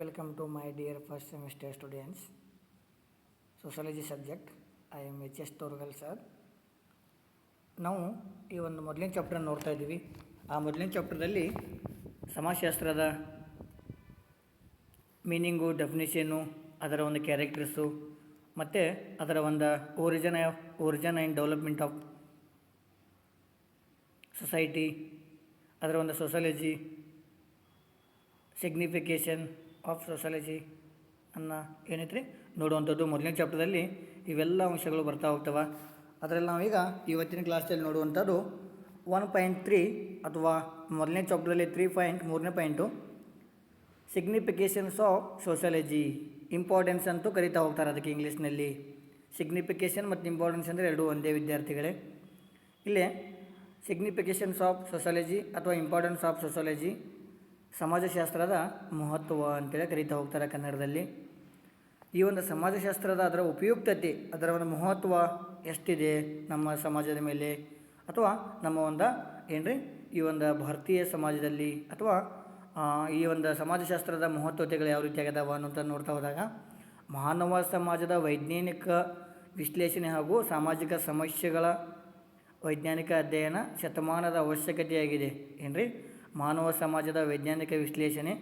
Welcome to my dear first semester students. Sociology subject. I am H S Torgal sir ನಾವು ಈ ಒಂದು ಮೊದಲಿನ chapter ನೋಡ್ತಾ ಇದ್ದೀವಿ ಆ ಮೊದಲನೇ ಚಾಪ್ಟರ್ದಲ್ಲಿ ಸಮಾಜಶಾಸ್ತ್ರದ ಮೀನಿಂಗು ಡೆಫಿನಿಷನ್ನು ಅದರ ಒಂದು ಕ್ಯಾರೆಕ್ಟರ್ಸು ಮತ್ತು ಅದರ ಒಂದು origin origin and development of society ಅದರ ಒಂದು ಸೋಸಾಲಜಿ ಸಿಗ್ನಿಫಿಕೇಷನ್ ಆಫ್ ಸೋಷಾಲಜಿ ಅನ್ನ ರೀ ನೋಡುವಂಥದ್ದು. ಮೊದಲನೇ ಚಾಪ್ಟರ್ದಲ್ಲಿ ಇವೆಲ್ಲ ಅಂಶಗಳು ಬರ್ತಾ ಹೋಗ್ತವೆ. ಅದರಲ್ಲಿ ನಾವೀಗ ಇವತ್ತಿನ ಕ್ಲಾಸಲ್ಲಿ ನೋಡುವಂಥದ್ದು ಒನ್ ಪಾಯಿಂಟ್ ತ್ರೀ ಅಥವಾ ಮೊದಲನೇ ಚಾಪ್ಟರಲ್ಲಿ ತ್ರೀ ಪಾಯಿಂಟ್ ಮೂರನೇ point significations of sociology importance ಅಂತೂ ಕರಿತಾ ಹೋಗ್ತಾರೆ ಅದಕ್ಕೆ ಇಂಗ್ಲೀಷ್ನಲ್ಲಿ. ಸಿಗ್ನಿಫಿಕೇಷನ್ ಮತ್ತು ಇಂಪಾರ್ಟೆನ್ಸ್ ಅಂದರೆ ಎರಡೂ ಒಂದೇ ವಿದ್ಯಾರ್ಥಿಗಳೇ. ಇಲ್ಲೇ ಸಿಗ್ನಿಫಿಕೇಷನ್ಸ್ ಆಫ್ ಸೋಷಾಲಜಿ ಅಥವಾ ಇಂಪಾರ್ಟೆನ್ಸ್ ಆಫ್ ಸೋಷಾಲಜಿ ಸಮಾಜಶಾಸ್ತ್ರದ ಮಹತ್ವ ಅಂತೇಳಿ ಕರೀತಾ ಹೋಗ್ತಾರೆ ಕನ್ನಡದಲ್ಲಿ. ಈ ಒಂದು ಸಮಾಜಶಾಸ್ತ್ರದ ಅದರ ಉಪಯುಕ್ತತೆ, ಅದರ ಒಂದು ಮಹತ್ವ ಎಷ್ಟಿದೆ ನಮ್ಮ ಸಮಾಜದ ಮೇಲೆ? ಅಥವಾ ನಮ್ಮ ಒಂದು ಏನ್ರಿ? ಈ ಒಂದು ಭಾರತೀಯ ಸಮಾಜದಲ್ಲಿ ಅಥವಾ ಈ ಒಂದು ಸಮಾಜಶಾಸ್ತ್ರದ ಮಹತ್ವತೆಗಳು ಯಾವ ರೀತಿ ಆಗ್ಯದಾವ ಅನ್ನೋಂಥ ನೋಡ್ತಾ ಹೋದಾಗ, ಮಾನವ ಸಮಾಜದ ವೈಜ್ಞಾನಿಕ ವಿಶ್ಲೇಷಣೆ ಹಾಗೂ ಸಾಮಾಜಿಕ ಸಮಸ್ಯೆಗಳ ವೈಜ್ಞಾನಿಕ ಅಧ್ಯಯನ ಶತಮಾನದ ಅವಶ್ಯಕತೆಯಾಗಿದೆ. ಏನ್ರಿ? ಮಾನವ ಸಮಾಜದ ವೈಜ್ಞಾನಿಕ ವಿಶ್ಲೇಷಣೆ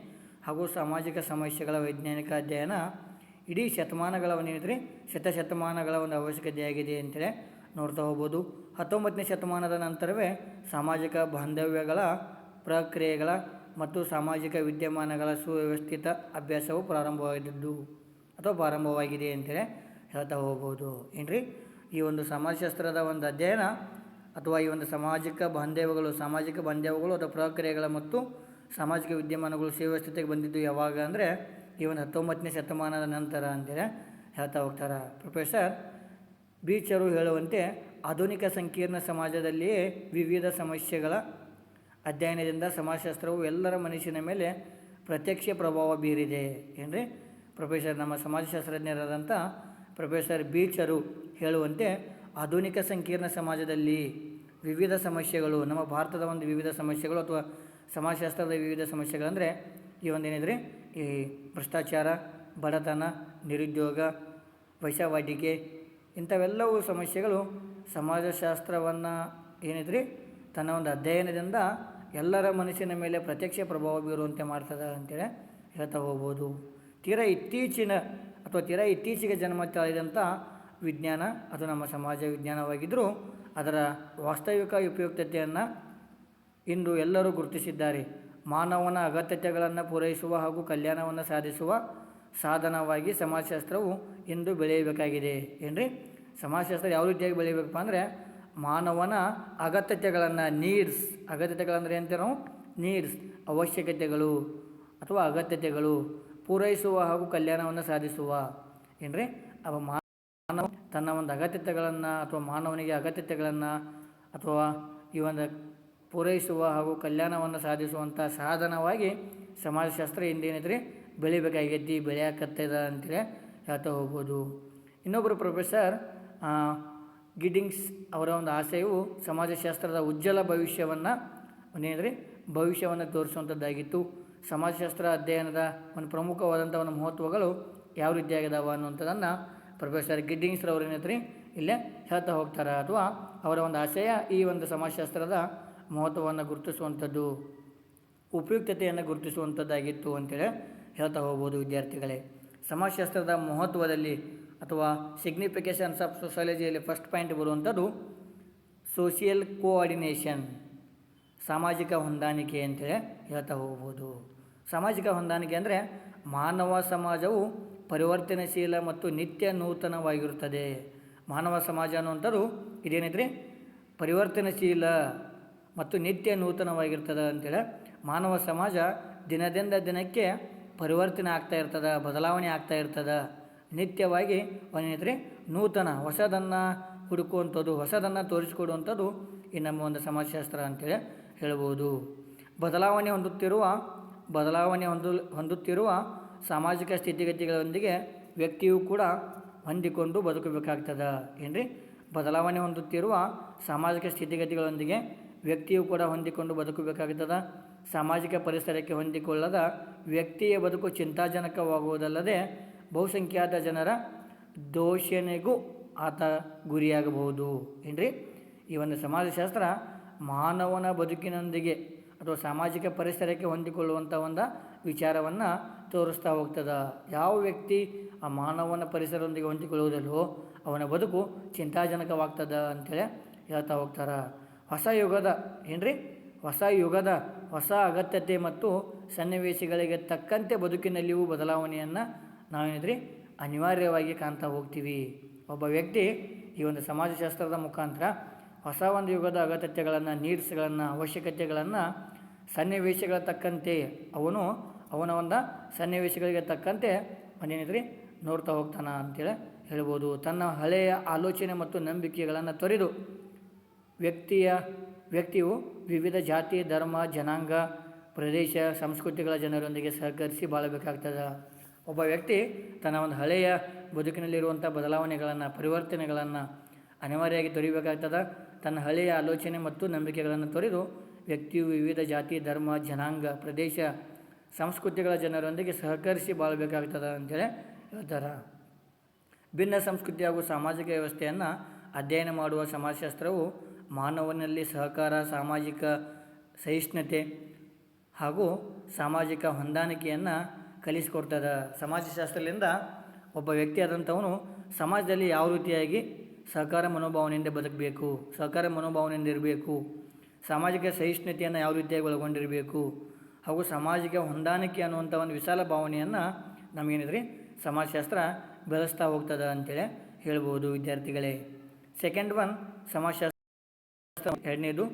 ಹಾಗೂ ಸಾಮಾಜಿಕ ಸಮಸ್ಯೆಗಳ ವೈಜ್ಞಾನಿಕ ಅಧ್ಯಯನ ಇಡೀ ಶತಮಾನಗಳ ಒಂದು ಏನಿದ್ರಿ ಶತಶತಮಾನಗಳ ಒಂದು ಅವಶ್ಯಕತೆಯಾಗಿದೆ ಅಂತೇಳಿ ನೋಡ್ತಾ ಹೋಗ್ಬೋದು. ಹತ್ತೊಂಬತ್ತನೇ ಶತಮಾನದ ನಂತರವೇ ಸಾಮಾಜಿಕ ಬಾಂಧವ್ಯಗಳ ಪ್ರಕ್ರಿಯೆಗಳ ಮತ್ತು ಸಾಮಾಜಿಕ ವಿದ್ಯಮಾನಗಳ ಸುವ್ಯವಸ್ಥಿತ ಅಭ್ಯಾಸವು ಪ್ರಾರಂಭವಾಗಿದ್ದು ಅಥವಾ ಪ್ರಾರಂಭವಾಗಿದೆ ಅಂತೇಳಿ ಹೇಳ್ತಾ ಹೋಗ್ಬೋದು. ಏನ್ರಿ? ಈ ಒಂದು ಸಮಾಜಶಾಸ್ತ್ರದ ಒಂದು ಅಧ್ಯಯನ ಅಥವಾ ಈ ಒಂದು ಸಾಮಾಜಿಕ ಬಾಂಧವ್ಯಗಳು ಸಾಮಾಜಿಕ ಬಾಂಧವ್ಯಗಳು ಅಥವಾ ಪ್ರಕ್ರಿಯೆಗಳ ಮತ್ತು ಸಾಮಾಜಿಕ ವಿದ್ಯಮಾನಗಳು ಸುವ್ಯವಸ್ಥಿತೆಗೆ ಬಂದಿದ್ದು ಯಾವಾಗ ಅಂದರೆ ಈ ಒಂದು ಹತ್ತೊಂಬತ್ತನೇ ಶತಮಾನದ ನಂತರ ಅಂತೇಳಿ ಹೇಳ್ತಾ ಹೋಗ್ತಾರೆ ಪ್ರೊಫೆಸರ್ ಬೀಚರು ಹೇಳುವಂತೆ ಆಧುನಿಕ ಸಂಕೀರ್ಣ ಸಮಾಜದಲ್ಲಿಯೇ ವಿವಿಧ ಸಮಸ್ಯೆಗಳ ಅಧ್ಯಯನದಿಂದ ಸಮಾಜಶಾಸ್ತ್ರವು ಎಲ್ಲರ ಮನುಷ್ಯನ ಮೇಲೆ ಪ್ರತ್ಯಕ್ಷ ಪ್ರಭಾವ ಬೀರಿದೆ ಏನ್ರಿ? ಪ್ರೊಫೆಸರ್ ನಮ್ಮ ಸಮಾಜಶಾಸ್ತ್ರಜ್ಞರಾದಂಥ ಪ್ರೊಫೆಸರ್ ಬೀಚರು ಹೇಳುವಂತೆ ಆಧುನಿಕ ಸಂಕೀರ್ಣ ಸಮಾಜದಲ್ಲಿ ವಿವಿಧ ಸಮಸ್ಯೆಗಳು, ನಮ್ಮ ಭಾರತದ ಒಂದು ವಿವಿಧ ಸಮಸ್ಯೆಗಳು ಅಥವಾ ಸಮಾಜಶಾಸ್ತ್ರದ ವಿವಿಧ ಸಮಸ್ಯೆಗಳಂದರೆ ಈ ಒಂದೇನಿದ್ರೆ? ಈ ಭ್ರಷ್ಟಾಚಾರ, ಬಡತನ, ನಿರುದ್ಯೋಗ, ವೈಶಾವಾಟಿಕೆ ಇಂಥವೆಲ್ಲವೂ ಸಮಸ್ಯೆಗಳು ಸಮಾಜಶಾಸ್ತ್ರವನ್ನು ಏನಿದ್ರಿ? ತನ್ನ ಒಂದು ಅಧ್ಯಯನದಿಂದ ಎಲ್ಲರ ಮನಸ್ಸಿನ ಮೇಲೆ ಪ್ರತ್ಯಕ್ಷ ಪ್ರಭಾವ ಬೀರುವಂತೆ ಮಾಡ್ತದೆ ಅಂತೇಳಿ ಹೇಳ್ತಾ ಹೋಗ್ಬೋದು. ತೀರಾ ಇತ್ತೀಚಿನ ಅಥವಾ ತೀರಾ ಇತ್ತೀಚೆಗೆ ಜನ್ಮ ತಾಳಿದಂಥ ವಿಜ್ಞಾನ, ಅದು ನಮ್ಮ ಸಮಾಜ ವಿಜ್ಞಾನವಾಗಿದ್ದರೂ ಅದರ ವಾಸ್ತವಿಕ ಉಪಯುಕ್ತತೆಯನ್ನು ಇಂದು ಎಲ್ಲರೂ ಗುರುತಿಸಿದ್ದಾರೆ. ಮಾನವನ ಅಗತ್ಯತೆಗಳನ್ನು ಪೂರೈಸುವ ಹಾಗೂ ಕಲ್ಯಾಣವನ್ನು ಸಾಧಿಸುವ ಸಾಧನವಾಗಿ ಸಮಾಜಶಾಸ್ತ್ರವು ಇಂದು ಬೆಳೆಯಬೇಕಾಗಿದೆ. ಏನ್ರಿ? ಸಮಾಜಶಾಸ್ತ್ರ ಯಾವ ರೀತಿಯಾಗಿ ಬೆಳೆಯಬೇಕಪ್ಪ ಅಂದರೆ ಮಾನವನ ಅಗತ್ಯತೆಗಳನ್ನು ನೀಡ್ಸ್ ಅಗತ್ಯತೆಗಳಂದರೆ ಅಂತ ನಾವು? ನೀಡ್ಸ್ ಅವಶ್ಯಕತೆಗಳು ಅಥವಾ ಅಗತ್ಯತೆಗಳು ಪೂರೈಸುವ ಹಾಗೂ ಕಲ್ಯಾಣವನ್ನು ಸಾಧಿಸುವ. ಏನ್ರಿ? ಅವ ಮಾನವ ತನ್ನ ಒಂದು ಅಗತ್ಯತೆಗಳನ್ನು ಅಥವಾ ಮಾನವನಿಗೆ ಅಗತ್ಯತೆಗಳನ್ನು ಅಥವಾ ಈ ಒಂದು ಪೂರೈಸುವ ಹಾಗೂ ಕಲ್ಯಾಣವನ್ನು ಸಾಧಿಸುವಂಥ ಸಾಧನವಾಗಿ ಸಮಾಜಶಾಸ್ತ್ರ ಹಿಂದೇನಿದ್ರೆ ಬೆಳಿಬೇಕಾಗೈತಿ ಬೆಳೆಯಕತ್ತದ ಅಂತೇಳಿ ಹೇಳ್ತಾ ಹೋಗ್ಬೋದು. ಇನ್ನೊಬ್ಬರು ಪ್ರೊಫೆಸರ್ ಗಿಡ್ಡಿಂಗ್ಸ್ ಅವರ ಒಂದು ಆಸೆಯು ಸಮಾಜಶಾಸ್ತ್ರದ ಉಜ್ವಲ ಭವಿಷ್ಯವನ್ನು ಏನೇನಿದ್ರೆ ಭವಿಷ್ಯವನ್ನು ತೋರಿಸುವಂಥದ್ದಾಗಿತ್ತು. ಸಮಾಜಶಾಸ್ತ್ರ ಅಧ್ಯಯನದ ಒಂದು ಪ್ರಮುಖವಾದಂಥ ಒಂದು ಮಹತ್ವಗಳು ಯಾವ ರೀತಿಯಾಗಿದ್ದಾವೆ ಅನ್ನುವಂಥದ್ದನ್ನು ಪ್ರೊಫೆಸರ್ ಗಿಡ್ಡಿಂಗ್ಸ್ರವ್ರು ಏನೈತ್ರಿ? ಇಲ್ಲೇ ಹೇಳ್ತಾ ಹೋಗ್ತಾರೆ. ಅಥವಾ ಅವರ ಒಂದು ಆಶಯ ಈ ಒಂದು ಸಮಾಜಶಾಸ್ತ್ರದ ಮಹತ್ವವನ್ನು ಗುರುತಿಸುವಂಥದ್ದು, ಉಪಯುಕ್ತತೆಯನ್ನು ಗುರುತಿಸುವಂಥದ್ದಾಗಿತ್ತು ಅಂತೇಳಿ ಹೇಳ್ತಾ ಹೋಗ್ಬೋದು ವಿದ್ಯಾರ್ಥಿಗಳೇ. ಸಮಾಜಶಾಸ್ತ್ರದ ಮಹತ್ವದಲ್ಲಿ ಅಥವಾ ಸಿಗ್ನಿಫಿಕೇಷನ್ಸ್ ಆಫ್ ಸೊಸಾಲಜಿಯಲ್ಲಿ ಫಸ್ಟ್ ಪಾಯಿಂಟ್ ಬರುವಂಥದ್ದು ಸೋಷಿಯಲ್ ಕೋಆರ್ಡಿನೇಷನ್ ಸಾಮಾಜಿಕ ಹೊಂದಾಣಿಕೆ ಅಂತೇಳಿ ಹೇಳ್ತಾ ಹೋಗ್ಬೋದು. ಸಾಮಾಜಿಕ ಹೊಂದಾಣಿಕೆ ಅಂದರೆ ಮಾನವ ಸಮಾಜವು ಪರಿವರ್ತನಶೀಲ ಮತ್ತು ನಿತ್ಯ ನೂತನವಾಗಿರುತ್ತದೆ. ಮಾನವ ಸಮಾಜ ಅನ್ನುವಂಥದ್ದು ಇದೇನಿದ್ರೆ? ಪರಿವರ್ತನಶೀಲ ಮತ್ತು ನಿತ್ಯ ನೂತನವಾಗಿರ್ತದೆ ಅಂತೇಳಿ ಮಾನವ ಸಮಾಜ ದಿನದಿಂದ ದಿನಕ್ಕೆ ಪರಿವರ್ತನೆ ಆಗ್ತಾ ಇರ್ತದೆ, ಬದಲಾವಣೆ ಆಗ್ತಾ ಇರ್ತದೆ. ನಿತ್ಯವಾಗಿ ಏನಿದ್ರೆ ನೂತನ, ಹೊಸದನ್ನು ಹುಡುಕುವಂಥದ್ದು, ಹೊಸದನ್ನು ತೋರಿಸಿಕೊಡುವಂಥದ್ದು ಈ ನಮ್ಮ ಒಂದು ಸಮಾಜಶಾಸ್ತ್ರ ಅಂತೇಳಿ ಹೇಳ್ಬೋದು. ಬದಲಾವಣೆ ಹೊಂದುತ್ತಿರುವ, ಬದಲಾವಣೆ ಹೊಂದು, ಹೊಂದುತ್ತಿರುವ ಸಾಮಾಜಿಕ ಸ್ಥಿತಿಗತಿಗಳೊಂದಿಗೆ ವ್ಯಕ್ತಿಯು ಕೂಡ ಹೊಂದಿಕೊಂಡು ಬದುಕಬೇಕಾಗ್ತದೆ, ಏನ್ರಿ? ಬದಲಾವಣೆ ಹೊಂದುತ್ತಿರುವ ಸಾಮಾಜಿಕ ಸ್ಥಿತಿಗತಿಗಳೊಂದಿಗೆ ವ್ಯಕ್ತಿಯು ಕೂಡ ಹೊಂದಿಕೊಂಡು ಬದುಕಬೇಕಾಗ್ತದೆ? ಸಾಮಾಜಿಕ ಪರಿಸರಕ್ಕೆ ಹೊಂದಿಕೊಳ್ಳದ ವ್ಯಕ್ತಿಯ ಬದುಕು ಚಿಂತಾಜನಕವಾಗುವುದಲ್ಲದೆ ಬಹುಸಂಖ್ಯಾತ ಜನರ ದೋಷಣೆಗೂ ಆತ ಗುರಿಯಾಗಬಹುದು, ಏನ್ರಿ? ಈ ಒಂದು ಸಮಾಜಶಾಸ್ತ್ರ ಮಾನವನ ಬದುಕಿನೊಂದಿಗೆ ಅಥವಾ ಸಾಮಾಜಿಕ ಪರಿಸರಕ್ಕೆ ಹೊಂದಿಕೊಳ್ಳುವಂಥ ಒಂದು ವಿಚಾರವನ್ನು ತೋರಿಸ್ತಾ ಹೋಗ್ತದ. ಯಾವ ವ್ಯಕ್ತಿ ಆ ಮಾನವನ ಪರಿಸರದೊಂದಿಗೆ ಹೊಂದಿಕೊಳ್ಳುವುದಲ್ಲೋ ಅವನ ಬದುಕು ಚಿಂತಾಜನಕವಾಗ್ತದ ಅಂತೇಳಿ ಹೇಳ್ತಾ ಹೋಗ್ತಾರೆ. ಹೊಸ ಯುಗದ ಏನ್ರಿ? ಹೊಸ ಯುಗದ ಹೊಸ ಅಗತ್ಯತೆ ಮತ್ತು ಸನ್ನಿವೇಶಗಳಿಗೆ ತಕ್ಕಂತೆ ಬದುಕಿನಲ್ಲಿಯೂ ಬದಲಾವಣೆಯನ್ನು ನಾವೇನಿದ್ರಿ? ಅನಿವಾರ್ಯವಾಗಿ ಕಾಣ್ತಾ ಹೋಗ್ತೀವಿ. ಒಬ್ಬ ವ್ಯಕ್ತಿ ಈ ಒಂದು ಸಮಾಜಶಾಸ್ತ್ರದ ಮುಖಾಂತರ ಹೊಸ ಒಂದು ಯುಗದ ಅಗತ್ಯತೆಗಳನ್ನು ನೀಡ್ಸ್ಗಳನ್ನು ಅವಶ್ಯಕತೆಗಳನ್ನು, ಸನ್ನಿವೇಶಗಳ ತಕ್ಕಂತೆ ಅವನು ಅವನ ಒಂದು ಸನ್ನಿವೇಶಗಳಿಗೆ ತಕ್ಕಂತೆ ಅವನೇನಿದ್ರಿ ನೋಡ್ತಾ ಹೋಗ್ತಾನ ಅಂತೇಳಿ ಹೇಳ್ಬೋದು. ತನ್ನ ಹಳೆಯ ಆಲೋಚನೆ ಮತ್ತು ನಂಬಿಕೆಗಳನ್ನು ತೊರೆದು ವ್ಯಕ್ತಿಯ, ವ್ಯಕ್ತಿಯು ವಿವಿಧ ಜಾತಿ, ಧರ್ಮ, ಜನಾಂಗ, ಪ್ರದೇಶ, ಸಂಸ್ಕೃತಿಗಳ ಜನರೊಂದಿಗೆ ಸಹಕರಿಸಿ ಬಾಳಬೇಕಾಗ್ತದೆ. ಒಬ್ಬ ವ್ಯಕ್ತಿ ತನ್ನ ಒಂದು ಹಳೆಯ ಬದುಕಿನಲ್ಲಿರುವಂಥ ಬದಲಾವಣೆಗಳನ್ನು, ಪರಿವರ್ತನೆಗಳನ್ನು ಅನಿವಾರ್ಯವಾಗಿ ತೊರಿಬೇಕಾಗ್ತದೆ. ತನ್ನ ಹಳೆಯ ಆಲೋಚನೆ ಮತ್ತು ನಂಬಿಕೆಗಳನ್ನು ತೊರೆದು ವ್ಯಕ್ತಿಯು ವಿವಿಧ ಜಾತಿ, ಧರ್ಮ, ಜನಾಂಗ, ಪ್ರದೇಶ ಸಂಸ್ಕೃತಿಗಳ ಜನರೊಂದಿಗೆ ಸಹಕರಿಸಿ ಬಾಳಬೇಕಾಗ್ತದೆ ಅಂತೇಳಿ ಹೇಳ್ತಾರೆ. ಭಿನ್ನ ಸಂಸ್ಕೃತಿ ಹಾಗೂ ಸಾಮಾಜಿಕ ವ್ಯವಸ್ಥೆಯನ್ನು ಅಧ್ಯಯನ ಮಾಡುವ ಸಮಾಜಶಾಸ್ತ್ರವು ಮಾನವನಲ್ಲಿ ಸಹಕಾರ, ಸಾಮಾಜಿಕ ಸಹಿಷ್ಣುತೆ ಹಾಗೂ ಸಾಮಾಜಿಕ ಹೊಂದಾಣಿಕೆಯನ್ನು ಕಲಿಸಿಕೊಡ್ತದೆ. ಸಮಾಜಶಾಸ್ತ್ರದಿಂದ ಒಬ್ಬ ವ್ಯಕ್ತಿ ಆದಂಥವನು ಸಮಾಜದಲ್ಲಿ ಯಾವ ರೀತಿಯಾಗಿ ಸಹಕಾರ ಮನೋಭಾವನೆಯಿಂದ ಬದುಕಬೇಕು, ಸಹಕಾರ ಮನೋಭಾವನೆಯಿಂದ ಇರಬೇಕು, ಸಾಮಾಜಿಕ ಸಹಿಷ್ಣುತೆಯನ್ನು ಯಾವ ರೀತಿಯಾಗಿ ಒಳಗೊಂಡಿರಬೇಕು ಹಾಗೂ ಸಾಮಾಜಿಕ ಹೊಂದಾಣಿಕೆ ಅನ್ನುವಂಥ ಒಂದು ವಿಶಾಲ ಭಾವನೆಯನ್ನು ನಮಗೇನಿದ್ರಿ ಸಮಾಜಶಾಸ್ತ್ರ ಬೆಳೆಸ್ತಾ ಹೋಗ್ತದೆ ಅಂತೇಳಿ ಹೇಳ್ಬೋದು ವಿದ್ಯಾರ್ಥಿಗಳೇ. ಸೆಕೆಂಡ್ ಒನ್ ಸಮಾಜಶಾಸ್ತ್ರ ಎರಡನೇದು,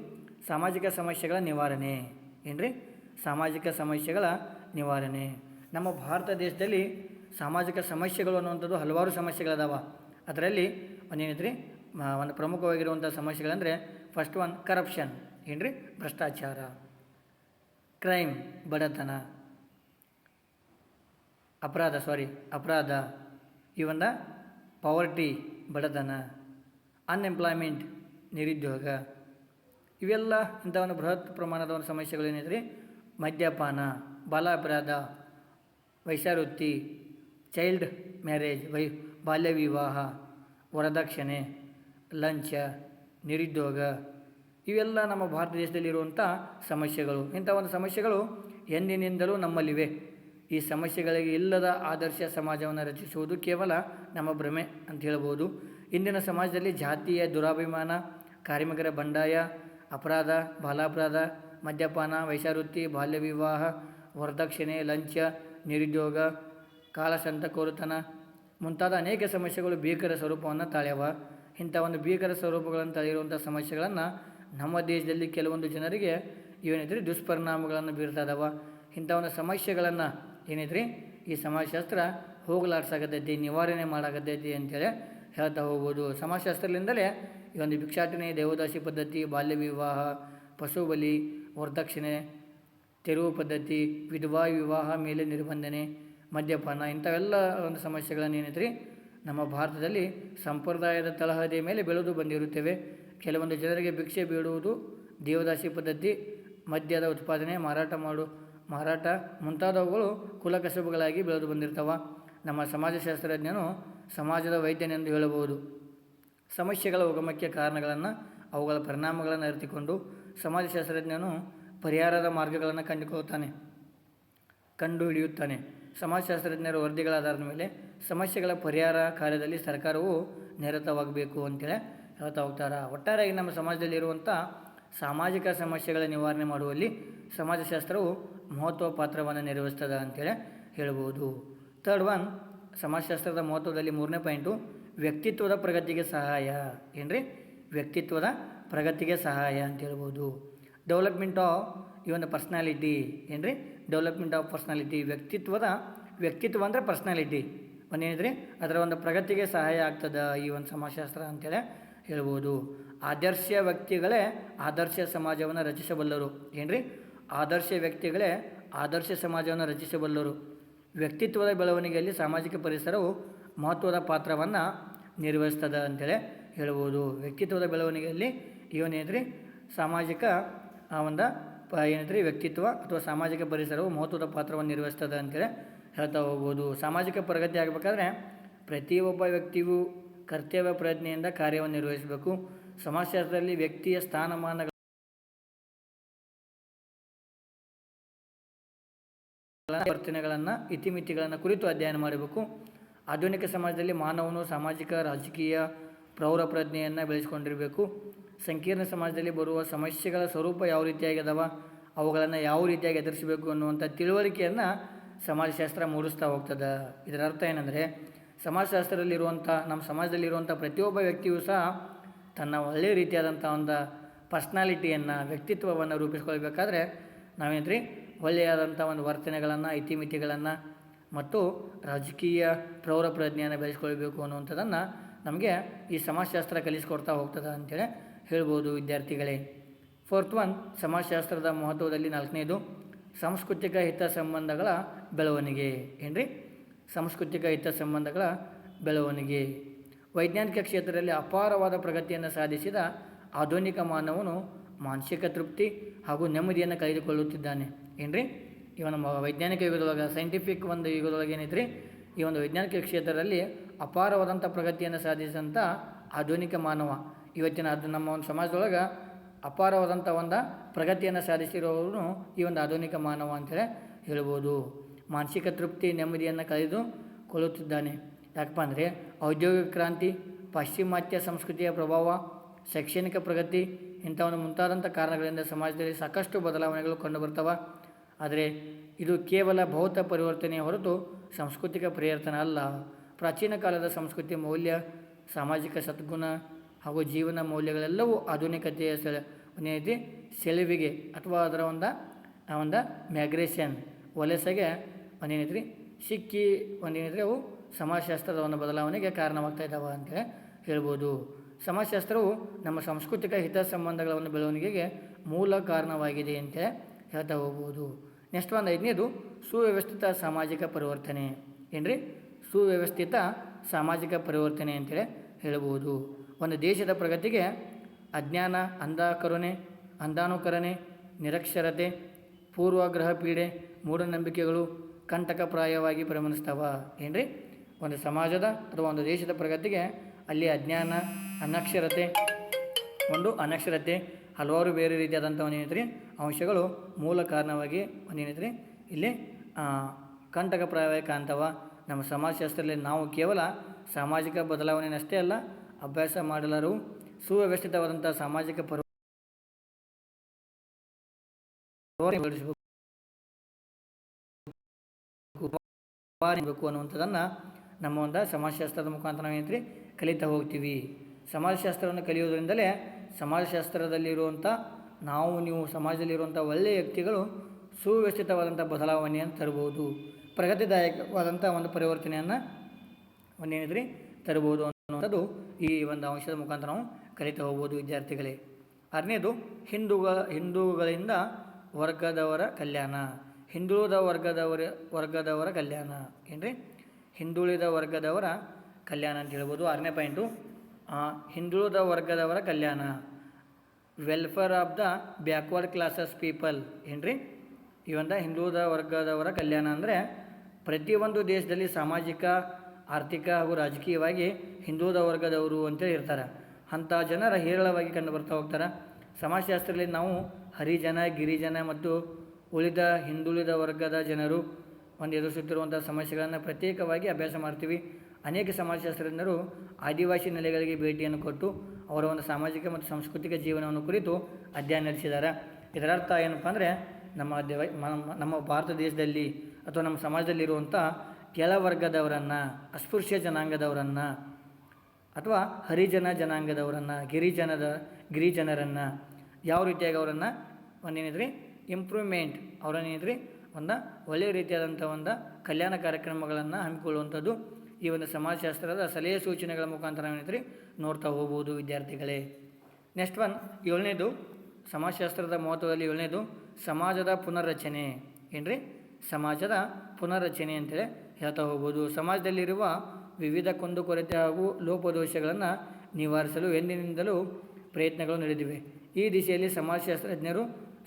ಸಾಮಾಜಿಕ ಸಮಸ್ಯೆಗಳ ನಿವಾರಣೆ. ಏನ್ರಿ? ಸಾಮಾಜಿಕ ಸಮಸ್ಯೆಗಳ ನಿವಾರಣೆ. ನಮ್ಮ ಭಾರತ ದೇಶದಲ್ಲಿ ಸಾಮಾಜಿಕ ಸಮಸ್ಯೆಗಳು ಅನ್ನುವಂಥದ್ದು ಹಲವಾರು ಸಮಸ್ಯೆಗಳದಾವ. ಅದರಲ್ಲಿ ಒಂದೇನಿದ್ರಿ ಒಂದು ಪ್ರಮುಖವಾಗಿರುವಂಥ ಸಮಸ್ಯೆಗಳಂದರೆ ಫಸ್ಟ್ ಒನ್ ಕರಪ್ಷನ್ ಏನ್ರಿ? ಭ್ರಷ್ಟಾಚಾರ. ಕ್ರೈಮ್ ಬಡತನ. ಅಪರಾಧ ಸಾರಿ ಅಪರಾಧ. ಇವನ್ನ ಪವರ್ಟಿ ಬಡತನ. ಅನ್ಎಂಪ್ಲಾಯ್ಮೆಂಟ್ ನಿರುದ್ಯೋಗ. ಇವೆಲ್ಲ ಇಂಥ ಒಂದು ಬೃಹತ್ ಪ್ರಮಾಣದ ಒಂದು ಸಮಸ್ಯೆಗಳೇನಿದ್ರಿ ಮದ್ಯಪಾನ ಬಾಲ ಅಪರಾಧ ವೈಶಾವೃತ್ತಿ ಚೈಲ್ಡ್ ಮ್ಯಾರೇಜ್ ವೈ ಬಾಲ್ಯ ವಿವಾಹ ವರದಕ್ಷಿಣೆ, ಲಂಚ, ನಿರುದ್ಯೋಗ. ಇವೆಲ್ಲ ನಮ್ಮ ಭಾರತ ದೇಶದಲ್ಲಿರುವಂಥ ಸಮಸ್ಯೆಗಳು. ಇಂಥ ಒಂದು ಸಮಸ್ಯೆಗಳು ಎಂದಿನಿಂದಲೂ ನಮ್ಮಲ್ಲಿವೆ. ಈ ಸಮಸ್ಯೆಗಳಿಗೆ ಇಲ್ಲದ ಆದರ್ಶ ಸಮಾಜವನ್ನು ರಚಿಸುವುದು ಕೇವಲ ನಮ್ಮ ಭ್ರಮೆ ಅಂತ ಹೇಳ್ಬೋದು. ಇಂದಿನ ಸಮಾಜದಲ್ಲಿ ಜಾತಿಯ ದುರಾಭಿಮಾನ, ಕಾರ್ಮಿಕರ ಬಂಡಾಯ, ಅಪರಾಧ, ಬಾಲಾಪರಾಧ, ಮದ್ಯಪಾನ ವೈಶಾವೃತ್ತಿ ಬಾಲ್ಯ ವಿವಾಹ, ವರದಕ್ಷಿಣೆ, ಲಂಚ, ನಿರುದ್ಯೋಗ ಕಾಲಸಂತಕೋರುತನ ಮುಂತಾದ ಅನೇಕ ಸಮಸ್ಯೆಗಳು ಭೀಕರ ಸ್ವರೂಪವನ್ನು ತಾಳ್ಯವ. ಇಂಥ ಒಂದು ಭೀಕರ ಸ್ವರೂಪಗಳನ್ನು ತಳೆಯಿರುವಂಥ ಸಮಸ್ಯೆಗಳನ್ನು ನಮ್ಮ ದೇಶದಲ್ಲಿ ಕೆಲವೊಂದು ಜನರಿಗೆ ಏನಿದ್ರೆ ದುಷ್ಪರಿಣಾಮಗಳನ್ನು ಬೀರ್ತಾ ಇದಾವ ಇಂಥ ಒಂದು ಸಮಸ್ಯೆಗಳನ್ನು ಏನಿದ್ರಿ ಈ ಸಮಾಜಶಾಸ್ತ್ರ ಹೋಗಲಾಡ್ಸಾಗತೈತಿ, ನಿವಾರಣೆ ಮಾಡಾಗದ್ದೈತಿ ಅಂತೇಳಿ ಹೇಳ್ತಾ ಹೋಗ್ಬೋದು. ಸಮಾಜಶಾಸ್ತ್ರದಿಂದಲೇ ಈ ಒಂದು ಭಿಕ್ಷಾಟನೆ, ದೇವದಾಸಿ ಪದ್ಧತಿ, ಬಾಲ್ಯ ವಿವಾಹ, ಪಶು ಬಲಿ, ವರದಕ್ಷಿಣೆ, ತೆರವು ಪದ್ಧತಿ, ವಿಧವಾ ವಿವಾಹ, ಮೇಲೆ ನಿರ್ಬಂಧನೆ, ಮದ್ಯಪಾನ ಇಂಥವೆಲ್ಲ ಒಂದು ಸಮಸ್ಯೆಗಳನ್ನು ಏನೈತ್ರಿ ನಮ್ಮ ಭಾರತದಲ್ಲಿ ಸಂಪ್ರದಾಯದ ತಳಹದಿಯ ಮೇಲೆ ಬೆಳೆದು ಬಂದಿರುತ್ತೇವೆ. ಕೆಲವೊಂದು ಜನರಿಗೆ ಭಿಕ್ಷೆ ಬೀಳುವುದು ದೇವದಾಸಿ ಪದ್ಧತಿ, ಮದ್ಯದ ಉತ್ಪಾದನೆ, ಮಾರಾಟ ಮಾಡು, ಮಾರಾಟ ಮುಂತಾದವುಗಳು ಕುಲಕಸಬುಗಳಾಗಿ ಬೆಳೆದು ಬಂದಿರ್ತವೆ. ನಮ್ಮ ಸಮಾಜಶಾಸ್ತ್ರಜ್ಞನು ಸಮಾಜದ ವೈದ್ಯನೆಂದು ಹೇಳಬಹುದು. ಸಮಸ್ಯೆಗಳ ಉಗಮಕ್ಕೆ ಕಾರಣಗಳನ್ನು, ಅವುಗಳ ಪರಿಣಾಮಗಳನ್ನು ಅರಿತುಕೊಂಡು ಸಮಾಜಶಾಸ್ತ್ರಜ್ಞನು ಪರಿಹಾರದ ಮಾರ್ಗಗಳನ್ನು ಕಂಡುಕೊಳ್ಳುತ್ತಾನೆ ಕಂಡು ಹಿಡಿಯುತ್ತಾನೆ ಸಮಾಜಶಾಸ್ತ್ರಜ್ಞರ ವರದಿಗಳ ಆಧಾರದ ಮೇಲೆ ಸಮಸ್ಯೆಗಳ ಪರಿಹಾರ ಕಾರ್ಯದಲ್ಲಿ ಸರ್ಕಾರವು ನಿರತವಾಗಬೇಕು ಅಂತೇಳಿ ಹೇಳ್ತಾ ಹೋಗ್ತಾರೆ. ಒಟ್ಟಾರೆಯಾಗಿ ನಮ್ಮ ಸಮಾಜದಲ್ಲಿರುವಂಥ ಸಾಮಾಜಿಕ ಸಮಸ್ಯೆಗಳ ನಿವಾರಣೆ ಮಾಡುವಲ್ಲಿ ಸಮಾಜಶಾಸ್ತ್ರವು ಮಹತ್ವ ಪಾತ್ರವನ್ನು ನಿರ್ವಹಿಸ್ತದೆ ಅಂತೇಳಿ ಹೇಳ್ಬೋದು. ಥರ್ಡ್ ಒನ್, ಸಮಾಜಶಾಸ್ತ್ರದ ಮಹತ್ವದಲ್ಲಿ ಮೂರನೇ ಪಾಯಿಂಟು, ವ್ಯಕ್ತಿತ್ವದ ಪ್ರಗತಿಗೆ ಸಹಾಯ. ಏನ್ರಿ? ವ್ಯಕ್ತಿತ್ವದ ಪ್ರಗತಿಗೆ ಸಹಾಯ ಅಂತ ಹೇಳ್ಬೋದು. ಡೆವಲಪ್ಮೆಂಟ್ ಆಫ್ ಒಂದು ಪರ್ಸ್ನಾಲಿಟಿ. ಏನ್ರಿ? ಡೆವಲಪ್ಮೆಂಟ್ ಆಫ್ ಪರ್ಸ್ನಾಲಿಟಿ ವ್ಯಕ್ತಿತ್ವದ, ವ್ಯಕ್ತಿತ್ವ ಅಂದರೆ ಪರ್ಸ್ನಾಲಿಟಿ ಒಂದೇನಿದ್ರಿ ಅದರ ಒಂದು ಪ್ರಗತಿಗೆ ಸಹಾಯ ಆಗ್ತದೆ ಈ ಒಂದು ಸಮಾಜಶಾಸ್ತ್ರ ಅಂತೇಳಿ ಹೇಳ್ಬೋದು. ಆದರ್ಶ ವ್ಯಕ್ತಿಗಳೇ ಆದರ್ಶ ಸಮಾಜವನ್ನು ರಚಿಸಬಲ್ಲರು. ಏನ್ರಿ? ಆದರ್ಶ ವ್ಯಕ್ತಿಗಳೇ ಆದರ್ಶ ಸಮಾಜವನ್ನು ರಚಿಸಬಲ್ಲರು. ವ್ಯಕ್ತಿತ್ವದ ಬೆಳವಣಿಗೆಯಲ್ಲಿ ಸಾಮಾಜಿಕ ಪರಿಸರವು ಮಹತ್ವದ ಪಾತ್ರವನ್ನು ನಿರ್ವಹಿಸ್ತದೆ ಅಂತೇಳಿ ಹೇಳ್ಬೋದು. ವ್ಯಕ್ತಿತ್ವದ ಬೆಳವಣಿಗೆಯಲ್ಲಿ ಇವನೇನ್ರಿ? ಸಾಮಾಜಿಕ, ಆ, ಒಂದು ಏನಂದ್ರೆ ವ್ಯಕ್ತಿತ್ವ ಅಥವಾ ಸಾಮಾಜಿಕ ಪರಿಸರವು ಮಹತ್ವದ ಪಾತ್ರವನ್ನು ನಿರ್ವಹಿಸ್ತದೆ ಅಂತೇಳಿ ಹೇಳ್ತಾ ಹೋಗ್ಬೋದು. ಸಾಮಾಜಿಕ ಪ್ರಗತಿ ಆಗಬೇಕಾದ್ರೆ ಪ್ರತಿಯೊಬ್ಬ ವ್ಯಕ್ತಿಯೂ ಕರ್ತವ್ಯ ಪ್ರಜ್ಞೆಯಿಂದ ಕಾರ್ಯವನ್ನು ನಿರ್ವಹಿಸಬೇಕು. ಸಮಾಜಶಾಸ್ತ್ರದಲ್ಲಿ ವ್ಯಕ್ತಿಯ ಸ್ಥಾನಮಾನ ವರ್ತನೆಗಳನ್ನು ಇತಿಮಿತಿಗಳನ್ನು ಕುರಿತು ಅಧ್ಯಯನ ಮಾಡಬೇಕು. ಆಧುನಿಕ ಸಮಾಜದಲ್ಲಿ ಮಾನವನು ಸಾಮಾಜಿಕ, ರಾಜಕೀಯ ಪ್ರೌಢ ಪ್ರಜ್ಞೆಯನ್ನು ಬೆಳೆಸ್ಕೊಂಡಿರಬೇಕು. ಸಂಕೀರ್ಣ ಸಮಾಜದಲ್ಲಿ ಬರುವ ಸಮಸ್ಯೆಗಳ ಸ್ವರೂಪ ಯಾವ ರೀತಿಯಾಗಿದಾವ, ಅವುಗಳನ್ನು ಯಾವ ರೀತಿಯಾಗಿ ಎದುರಿಸಬೇಕು ಅನ್ನುವಂಥ ತಿಳುವಳಿಕೆಯನ್ನು ಸಮಾಜಶಾಸ್ತ್ರ ಮೂಡಿಸ್ತಾ ಹೋಗ್ತದೆ. ಇದರ ಅರ್ಥ ಏನಂದರೆ ಸಮಾಜಶಾಸ್ತ್ರದಲ್ಲಿರುವಂಥ ನಮ್ಮ ಸಮಾಜದಲ್ಲಿರುವಂಥ ಪ್ರತಿಯೊಬ್ಬ ವ್ಯಕ್ತಿಯೂ ಸಹ ತನ್ನ ಒಳ್ಳೆಯ ರೀತಿಯಾದಂಥ ಒಂದು ಪರ್ಸ್ನಾಲಿಟಿಯನ್ನು, ವ್ಯಕ್ತಿತ್ವವನ್ನು ರೂಪಿಸ್ಕೊಳ್ಬೇಕಾದ್ರೆ ನಾವೇನ್ರಿ ಒಳ್ಳೆಯದಾದಂಥ ಒಂದು ವರ್ತನೆಗಳನ್ನು ಇತಿಮಿತಿಗಳನ್ನು ಮತ್ತು ರಾಜಕೀಯ ಪ್ರೌರ ಪ್ರಜ್ಞೆಯನ್ನು ಬೆಳೆಸ್ಕೊಳ್ಬೇಕು ಅನ್ನುವಂಥದ್ದನ್ನು ನಮಗೆ ಈ ಸಮಾಜಶಾಸ್ತ್ರ ಕಲಿಸ್ಕೊಡ್ತಾ ಹೋಗ್ತದೆ ಅಂತೇಳಿ ಹೇಳ್ಬೋದು ವಿದ್ಯಾರ್ಥಿಗಳೇ. ಫೋರ್ತ್ ಒನ್ ಸಮಾಜಶಾಸ್ತ್ರದ ಮಹತ್ವದಲ್ಲಿ ನಾಲ್ಕನೇದು, ಸಾಂಸ್ಕೃತಿಕ ಹಿತ ಸಂಬಂಧಗಳ ಬೆಳವಣಿಗೆ. ಏನ್ರಿ? ಸಾಂಸ್ಕೃತಿಕ ಹಿತ ಸಂಬಂಧಗಳ ಬೆಳವಣಿಗೆ. ವೈಜ್ಞಾನಿಕ ಕ್ಷೇತ್ರದಲ್ಲಿ ಅಪಾರವಾದ ಪ್ರಗತಿಯನ್ನು ಸಾಧಿಸಿದ ಆಧುನಿಕ ಮಾನವನು ಮಾನಸಿಕ ತೃಪ್ತಿ ಹಾಗೂ ನೆಮ್ಮದಿಯನ್ನು ಕಳೆದುಕೊಳ್ಳುತ್ತಿದ್ದಾನೆ. ಏನ್ರಿ? ಇವನ ವೈಜ್ಞಾನಿಕ ಯುಗದೊಳಗೆ ಸೈಂಟಿಫಿಕ್ ಒಂದು ಯುಗದೊಳಗೆ ಏನೈತ್ರಿ? ಈ ಒಂದು ವೈಜ್ಞಾನಿಕ ಕ್ಷೇತ್ರದಲ್ಲಿ ಅಪಾರವಾದಂಥ ಪ್ರಗತಿಯನ್ನು ಸಾಧಿಸಿದಂಥ ಆಧುನಿಕ ಮಾನವ. ಇವತ್ತಿನ ಅದು ನಮ್ಮ ಒಂದು ಸಮಾಜದೊಳಗೆ ಅಪಾರವಾದಂಥ ಒಂದು ಪ್ರಗತಿಯನ್ನು ಸಾಧಿಸಿರೋರು ಈ ಒಂದು ಆಧುನಿಕ ಮಾನವ ಅಂತೇಳಿ ಹೇಳ್ಬೋದು. ಮಾನಸಿಕ ತೃಪ್ತಿ ನೆಮ್ಮದಿಯನ್ನು ಕಳೆದುಕೊಳ್ಳುತ್ತಿದ್ದಾನೆ ಯಾಕಪ್ಪ ಅಂದರೆ ಔದ್ಯೋಗಿಕ ಕ್ರಾಂತಿ, ಪಾಶ್ಚಿಮಾತ್ಯ ಸಂಸ್ಕೃತಿಯ ಪ್ರಭಾವ, ಶೈಕ್ಷಣಿಕ ಪ್ರಗತಿ ಇಂಥ ಒಂದು ಮುಂತಾದಂಥ ಕಾರಣಗಳಿಂದ ಸಮಾಜದಲ್ಲಿ ಸಾಕಷ್ಟು ಬದಲಾವಣೆಗಳು ಕಂಡುಬರ್ತವೆ ಆದರೆ ಇದು ಕೇವಲ ಭೌತ ಪರಿವರ್ತನೆಯ ಹೊರತು ಸಾಂಸ್ಕೃತಿಕ ಪರಿವರ್ತನೆ ಅಲ್ಲ. ಪ್ರಾಚೀನ ಕಾಲದ ಸಂಸ್ಕೃತಿ ಮೌಲ್ಯ, ಸಾಮಾಜಿಕ ಸದ್ಗುಣ ಹಾಗೂ ಜೀವನ ಮೌಲ್ಯಗಳೆಲ್ಲವೂ ಆಧುನಿಕತೆಯ ಸೆಳ ಒಂದೇನೈತಿ ಸೆಳೆವಿಗೆ ಅಥವಾ ಅದರ ಒಂದು, ಆ ಒಂದು ಮ್ಯಾಗ್ರೇಷನ್, ವಲಸೆಗೆ ಒಂದೇನೈತ್ರಿ ಸಿಕ್ಕಿ ಒಂದೇನೈತ್ರಿ ಅವು ಸಮಾಜಶಾಸ್ತ್ರದ ಒಂದು ಬದಲಾವಣೆಗೆ ಕಾರಣವಾಗ್ತಾ ಇದ್ದಾವೆ ಅಂತೇಳಿ ಹೇಳ್ಬೋದು. ಸಮಾಜಶಾಸ್ತ್ರವು ನಮ್ಮ ಸಾಂಸ್ಕೃತಿಕ ಹಿತ ಸಂಬಂಧಗಳ ಒಂದು ಬೆಳವಣಿಗೆಗೆ ಮೂಲ ಕಾರಣವಾಗಿದೆ ಅಂತ ಹೇಳ್ತಾ ಹೋಗ್ಬೋದು. ನೆಕ್ಸ್ಟ್ ಒಂದು ಐದನೇದು ಸುವ್ಯವಸ್ಥಿತ ಸಾಮಾಜಿಕ ಪರಿವರ್ತನೆ ಏನ್ರಿ? ಸುವ್ಯವಸ್ಥಿತ ಸಾಮಾಜಿಕ ಪರಿವರ್ತನೆ ಅಂತೇಳಿ ಹೇಳಬಹುದು ಒಂದು ದೇಶದ ಪ್ರಗತಿಗೆ ಅಜ್ಞಾನ ಅಂಧಾಕರುಣೆ ಅಂಧಾನುಕರಣೆ, ನಿರಕ್ಷರತೆ ಪೂರ್ವಗ್ರಹ ಪೀಡೆ, ಮೂಢನಂಬಿಕೆಗಳು ಕಂಟಕಪ್ರಾಯವಾಗಿ ಪರಿಗಣಿಸ್ತಾವ ಏನ್ರಿ? ಒಂದು ಸಮಾಜದ ಅಥವಾ ಒಂದು ದೇಶದ ಪ್ರಗತಿಗೆ ಅಲ್ಲಿ ಅಜ್ಞಾನ, ಅನಕ್ಷರತೆ, ಒಂದು ಅನಕ್ಷರತೆ ಹಲವಾರು ಬೇರೆ ರೀತಿಯಾದಂಥ ಒಂದು ಏನೈತ್ರಿ? ಅಂಶಗಳು ಮೂಲ ಕಾರಣವಾಗಿ ಒಂದು ಏನೈತ್ರಿ ಇಲ್ಲಿ ಕಂಟಕಪ್ರಾಯವಾಗಿ ಕಾಣ್ತಾವ ನಮ್ಮ ಸಮಾಜಶಾಸ್ತ್ರದಲ್ಲಿ ನಾವು ಕೇವಲ ಸಾಮಾಜಿಕ ಬದಲಾವಣೆಯನ್ನಷ್ಟೇ ಅಲ್ಲ, ಅಭ್ಯಾಸ ಮಾಡಲಾರು ಸುವ್ಯವಸ್ಥಿತವಾದಂಥ ಸಾಮಾಜಿಕ ಪರ್ವ ಬೇಕು ಅನ್ನುವಂಥದ್ದನ್ನು ನಮ್ಮ ಒಂದು ಸಮಾಜಶಾಸ್ತ್ರದ ಮುಖಾಂತರ ನಾವೇನ್ರಿ ಕಲಿತಾ ಹೋಗ್ತೀವಿ. ಸಮಾಜಶಾಸ್ತ್ರವನ್ನು ಕಲಿಯೋದರಿಂದಲೇ ಸಮಾಜಶಾಸ್ತ್ರದಲ್ಲಿರುವಂಥ ನಾವು, ನೀವು ಸಮಾಜದಲ್ಲಿರುವಂಥ ಒಳ್ಳೆಯ ವ್ಯಕ್ತಿಗಳು ಸುವ್ಯವಸ್ಥಿತವಾದಂಥ ಬದಲಾವಣೆಯನ್ನು ತರ್ಬೋದು ಪ್ರಗತಿದಾಯಕವಾದಂಥ ಒಂದು ಪರಿವರ್ತನೆಯನ್ನು ಒಂದೇನಿದ್ರಿ ತರಬಹುದು ಅನ್ನುವಂಥದ್ದು ಈ ಒಂದು ಅಂಶದ ಮುಖಾಂತರ ನಾವು ಕಲಿತಾ ಹೋಗ್ಬೋದು, ವಿದ್ಯಾರ್ಥಿಗಳೇ. ಆರನೇದು ಹಿಂದೂಗಳ ಹಿಂದೂಗಳಿಂದ ವರ್ಗದವರ ಕಲ್ಯಾಣ. ಹಿಂದುಳಿದ ವರ್ಗದವರ ವರ್ಗದವರ ಕಲ್ಯಾಣ. ಏನ್ರಿ? ಹಿಂದುಳಿದ ವರ್ಗದವರ ಕಲ್ಯಾಣ ಅಂತ ಹೇಳ್ಬೋದು. ಆರನೇ ಪಾಯಿಂಟು ಹಿಂದುಳಿದ ವರ್ಗದವರ ಕಲ್ಯಾಣ. Welfare of the backward classes people ಏನ್ರಿ? ಈ ಒಂದು ಹಿಂದುಳಿದ ವರ್ಗದವರ ಕಲ್ಯಾಣ ಅಂದರೆ ಪ್ರತಿಯೊಂದು ದೇಶದಲ್ಲಿ ಸಾಮಾಜಿಕ, ಆರ್ಥಿಕ ಹಾಗೂ ರಾಜಕೀಯವಾಗಿ ಹಿಂದುಳಿದ ವರ್ಗದವರು ಅಂತೇಳಿ ಇರ್ತಾರೆ. ಅಂಥ ಜನರ ಹೇರಳವಾಗಿ ಕಂಡು ಬರ್ತಾ ಹೋಗ್ತಾರೆ. ಸಮಾಜಶಾಸ್ತ್ರದಲ್ಲಿ ನಾವು ಹರಿಜನ, ಗಿರಿಜನ ಮತ್ತು ಉಳಿದ, ಹಿಂದುಳಿದ ವರ್ಗದ ಜನರು ಒಂದು ಎದುರಿಸುತ್ತಿರುವಂಥ ಸಮಸ್ಯೆಗಳನ್ನು ಪ್ರತ್ಯೇಕವಾಗಿ ಅಭ್ಯಾಸ ಮಾಡ್ತೀವಿ. ಅನೇಕ ಸಮಾಜಶಾಸ್ತ್ರಜ್ಞರು ಆದಿವಾಸಿ ನೆಲೆಗಳಿಗೆ ಭೇಟಿಯನ್ನು ಕೊಟ್ಟು ಅವರ ಒಂದು ಸಾಮಾಜಿಕ ಮತ್ತು ಸಾಂಸ್ಕೃತಿಕ ಜೀವನವನ್ನು ಕುರಿತು ಅಧ್ಯಯನ ನಡೆಸಿದ್ದಾರೆ. ಇದರರ್ಥ ಏನಪ್ಪ ಅಂದರೆ ನಮ್ಮ ನಮ್ಮ ಭಾರತ ದೇಶದಲ್ಲಿ ಅಥವಾ ನಮ್ಮ ಸಮಾಜದಲ್ಲಿರುವಂಥ ಕೆಳವರ್ಗದವರನ್ನು, ಅಸ್ಪೃಶ್ಯ ಜನಾಂಗದವರನ್ನು, ಅಥವಾ ಹರಿಜನ ಜನಾಂಗದವರನ್ನು, ಗಿರಿಜನದ, ಗಿರಿಜನರನ್ನು ಯಾವ ರೀತಿಯಾಗಿ ಅವರನ್ನು ಒಂದೇನಿದ್ರಿ? ಇಂಪ್ರೂವ್ಮೆಂಟ್ ಅವರನ್ನೇನಿದ್ರಿ? ಒಂದು ಒಳ್ಳೆಯ ರೀತಿಯಾದಂಥ ಒಂದು ಕಲ್ಯಾಣ ಕಾರ್ಯಕ್ರಮಗಳನ್ನು ಹಮ್ಮಿಕೊಳ್ಳುವಂಥದ್ದು ಈ ಒಂದು ಸಮಾಜಶಾಸ್ತ್ರದ ಸಲಹೆ ಸೂಚನೆಗಳ ಮುಖಾಂತರ ಏನಿದ್ರಿ ನೋಡ್ತಾ ಹೋಗ್ಬೋದು ವಿದ್ಯಾರ್ಥಿಗಳೇ. ನೆಕ್ಸ್ಟ್ ಒನ್ ಏಳನೇದು, ಸಮಾಜಶಾಸ್ತ್ರದ ಮಹತ್ವದಲ್ಲಿ ಏಳನೇದು, ಸಮಾಜದ ಪುನರ್ರಚನೆ. ಏನ್ರಿ? ಸಮಾಜದ ಪುನರ್ರಚನೆ ಅಂತೇಳಿ ಹೇಳ್ತಾ ಹೋಗ್ಬೋದು. ಸಮಾಜದಲ್ಲಿರುವ ವಿವಿಧ ಕುಂದುಕೊರತೆ ಹಾಗೂ ಲೋಪದೋಷಗಳನ್ನು ನಿವಾರಿಸಲು ಎಂದಿನಿಂದಲೂ ಪ್ರಯತ್ನಗಳು ನಡೆದಿವೆ. ಈ ದಿಶೆಯಲ್ಲಿ ಸಮಾಜಶಾಸ್ತ್ರಜ್ಞರು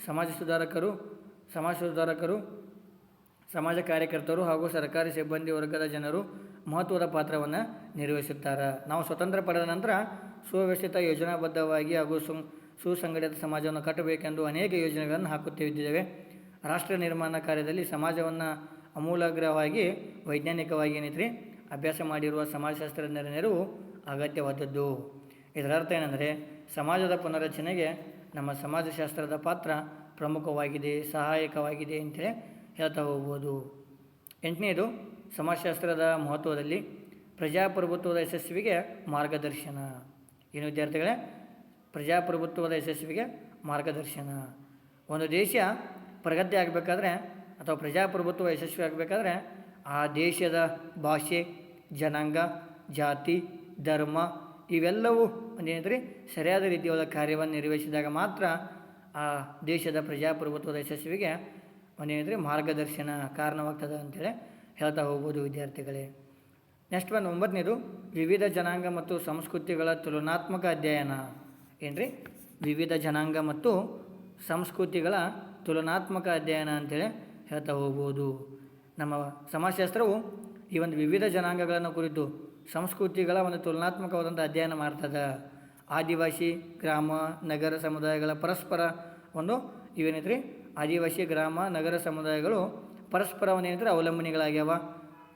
ಸಮಾಜ ಸುಧಾರಕರು ಸಮಾಜ ಸುಧಾರಕರು, ಸಮಾಜ ಕಾರ್ಯಕರ್ತರು ಹಾಗೂ ಸರ್ಕಾರಿ ಸಿಬ್ಬಂದಿ ವರ್ಗದ ಜನರು ಮಹತ್ವದ ಪಾತ್ರವನ್ನು ನಿರ್ವಹಿಸುತ್ತಾರೆ. ನಾವು ಸ್ವತಂತ್ರ ಪಡೆದ ನಂತರ ಸುವ್ಯವಸ್ಥಿತ, ಯೋಜನಾಬದ್ಧವಾಗಿ ಹಾಗೂ ಸುಸಂಘಟಿತ ಸಮಾಜವನ್ನು ಕಟ್ಟಬೇಕೆಂದು ಅನೇಕ ಯೋಜನೆಗಳನ್ನು ಹಾಕುತ್ತಿದ್ದೇವೆ. ರಾಷ್ಟ್ರ ನಿರ್ಮಾಣ ಕಾರ್ಯದಲ್ಲಿ ಸಮಾಜವನ್ನು ಅಮೂಲಾಗ್ರವಾಗಿ, ವೈಜ್ಞಾನಿಕವಾಗಿ ಏನೈತ್ರಿ, ಅಭ್ಯಾಸ ಮಾಡಿರುವ ಸಮಾಜಶಾಸ್ತ್ರಜ್ಞರ ನೆರವು ಅಗತ್ಯವಾದದ್ದು. ಇದರ ಅರ್ಥ ಏನಂದರೆ, ಸಮಾಜದ ಪುನರಚನೆಗೆ ನಮ್ಮ ಸಮಾಜಶಾಸ್ತ್ರದ ಪಾತ್ರ ಪ್ರಮುಖವಾಗಿದೆ, ಸಹಾಯಕವಾಗಿದೆ ಅಂತೇಳಿ ಹೇಳ್ತಾ ಹೋಗ್ಬೋದು. ಎಂಟನೇದು, ಸಮಾಜಶಾಸ್ತ್ರದ ಮಹತ್ವದಲ್ಲಿ ಪ್ರಜಾಪ್ರಭುತ್ವದ ಯಶಸ್ವಿಗೆ ಮಾರ್ಗದರ್ಶನ. ಏನು ವಿದ್ಯಾರ್ಥಿಗಳೇ, ಪ್ರಜಾಪ್ರಭುತ್ವದ ಯಶಸ್ವಿಗೆ ಮಾರ್ಗದರ್ಶನ. ಒಂದು ದೇಶ ಪ್ರಗತಿ ಆಗಬೇಕಾದ್ರೆ ಅಥವಾ ಪ್ರಜಾಪ್ರಭುತ್ವ ಯಶಸ್ವಿ ಆಗಬೇಕಾದ್ರೆ ಆ ದೇಶದ ಭಾಷೆ, ಜನಾಂಗ, ಜಾತಿ, ಧರ್ಮ ಇವೆಲ್ಲವೂ ಒಂದೇನಿದ್ರಿ ಸರಿಯಾದ ರೀತಿಯಾದ ಕಾರ್ಯವನ್ನು ನಿರ್ವಹಿಸಿದಾಗ ಮಾತ್ರ ಆ ದೇಶದ ಪ್ರಜಾಪ್ರಭುತ್ವದ ಯಶಸ್ವಿಗೆ ಒಂದೇನಿದ್ರೆ ಮಾರ್ಗದರ್ಶನ ಕಾರಣವಾಗ್ತದೆ ಅಂತೇಳಿ ಹೇಳ್ತಾ ಹೋಗ್ಬೋದು ವಿದ್ಯಾರ್ಥಿಗಳೇ. ನೆಕ್ಸ್ಟ್ ಒನ್ ಒಂಬತ್ತನೇದು, ವಿವಿಧ ಜನಾಂಗ ಮತ್ತು ಸಂಸ್ಕೃತಿಗಳ ತುಲನಾತ್ಮಕ ಅಧ್ಯಯನ. ಏನ್ರಿ? ವಿವಿಧ ಜನಾಂಗ ಮತ್ತು ಸಂಸ್ಕೃತಿಗಳ ತುಲನಾತ್ಮಕ ಅಧ್ಯಯನ ಅಂತೇಳಿ ಹೇಳ್ತಾ ಹೋಗ್ಬೋದು. ನಮ್ಮ ಸಮಾಜಶಾಸ್ತ್ರವು ಈ ಒಂದು ವಿವಿಧ ಜನಾಂಗಗಳನ್ನು ಕುರಿತು ಸಂಸ್ಕೃತಿಗಳ ಒಂದು ತುಲನಾತ್ಮಕವಾದಂಥ ಅಧ್ಯಯನ ಮಾಡ್ತದೆ. ಆದಿವಾಸಿ, ಗ್ರಾಮ, ನಗರ ಸಮುದಾಯಗಳ ಪರಸ್ಪರ ಒಂದು ಇವೇನೈತ್ರಿ? ಆದಿವಾಸಿ, ಗ್ರಾಮ, ನಗರ ಸಮುದಾಯಗಳು ಪರಸ್ಪರ ಒಂದೇನೈತ್ರಿ ಅವಲಂಬನೆಗಳಾಗ್ಯಾವ.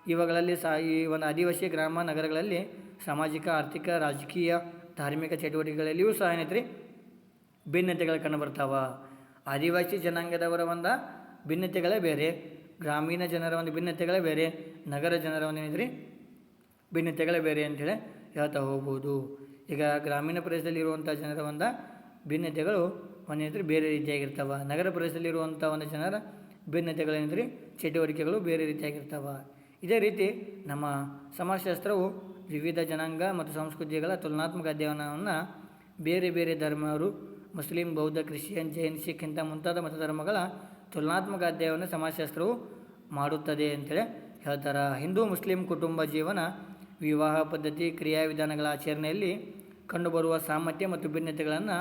ಇವುಗಳಲ್ಲಿ ಸಹ ಈ ಒಂದು ಆದಿವಾಸಿ, ಗ್ರಾಮ, ನಗರಗಳಲ್ಲಿ ಸಾಮಾಜಿಕ, ಆರ್ಥಿಕ, ರಾಜಕೀಯ, ಧಾರ್ಮಿಕ ಚಟುವಟಿಕೆಗಳಲ್ಲಿಯೂ ಸಹ ಏನೈತ್ರಿ? ಭಿನ್ನತೆಗಳು ಕಂಡುಬರ್ತಾವ ಆದಿವಾಸಿ ಜನಾಂಗದವರ ಒಂದು ಭಿನ್ನತೆಗಳೇ ಬೇರೆ, ಗ್ರಾಮೀಣ ಜನರ ಒಂದು ಭಿನ್ನತೆಗಳೇ ಬೇರೆ, ನಗರ ಜನರ ಒಂದು ಏನಿದ್ರಿ? ಭಿನ್ನತೆಗಳೇ ಬೇರೆ ಅಂಥೇಳಿ ಹೇಳ್ತಾ ಹೋಗ್ಬೋದು. ಈಗ ಗ್ರಾಮೀಣ ಪ್ರದೇಶದಲ್ಲಿ ಇರುವಂಥ ಜನರ ಒಂದು ಭಿನ್ನತೆಗಳು ಒಂದೇನಿದ್ರೆ ಬೇರೆ ರೀತಿಯಾಗಿರ್ತವೆ. ನಗರ ಪ್ರದೇಶದಲ್ಲಿರುವಂಥ ಒಂದು ಜನರ ಭಿನ್ನತೆಗಳೇನಿದ್ರಿ ಚಟುವಟಿಕೆಗಳು ಬೇರೆ ರೀತಿಯಾಗಿರ್ತಾವೆ. ಇದೇ ರೀತಿ ನಮ್ಮ ಸಮಾಜಶಾಸ್ತ್ರವು ವಿವಿಧ ಜನಾಂಗ ಮತ್ತು ಸಂಸ್ಕೃತಿಗಳ ತುಲನಾತ್ಮಕ ಅಧ್ಯಯನವನ್ನು ಬೇರೆ ಬೇರೆ ಧರ್ಮವರು ಮುಸ್ಲಿಂ, ಬೌದ್ಧ, ಕ್ರಿಶ್ಚಿಯನ್, ಜೈನ್, ಸಿಖ್ ಇಂಥ ಮುಂತಾದ ಮತಧರ್ಮಗಳ ತುಲನಾತ್ಮಕ ಅಧ್ಯಯನವನ್ನು ಸಮಾಜಶಾಸ್ತ್ರವು ಮಾಡುತ್ತದೆ ಅಂತೇಳಿ ಹೇಳ್ತಾರೆ. ಹಿಂದೂ ಮುಸ್ಲಿಂ ಕುಟುಂಬ ಜೀವನ ವಿವಾಹ ಪದ್ಧತಿ ಕ್ರಿಯಾವಿಧಾನಗಳ ಆಚರಣೆಯಲ್ಲಿ ಕಂಡುಬರುವ ಸಾಮರ್ಥ್ಯ ಮತ್ತು ಭಿನ್ನತೆಗಳನ್ನು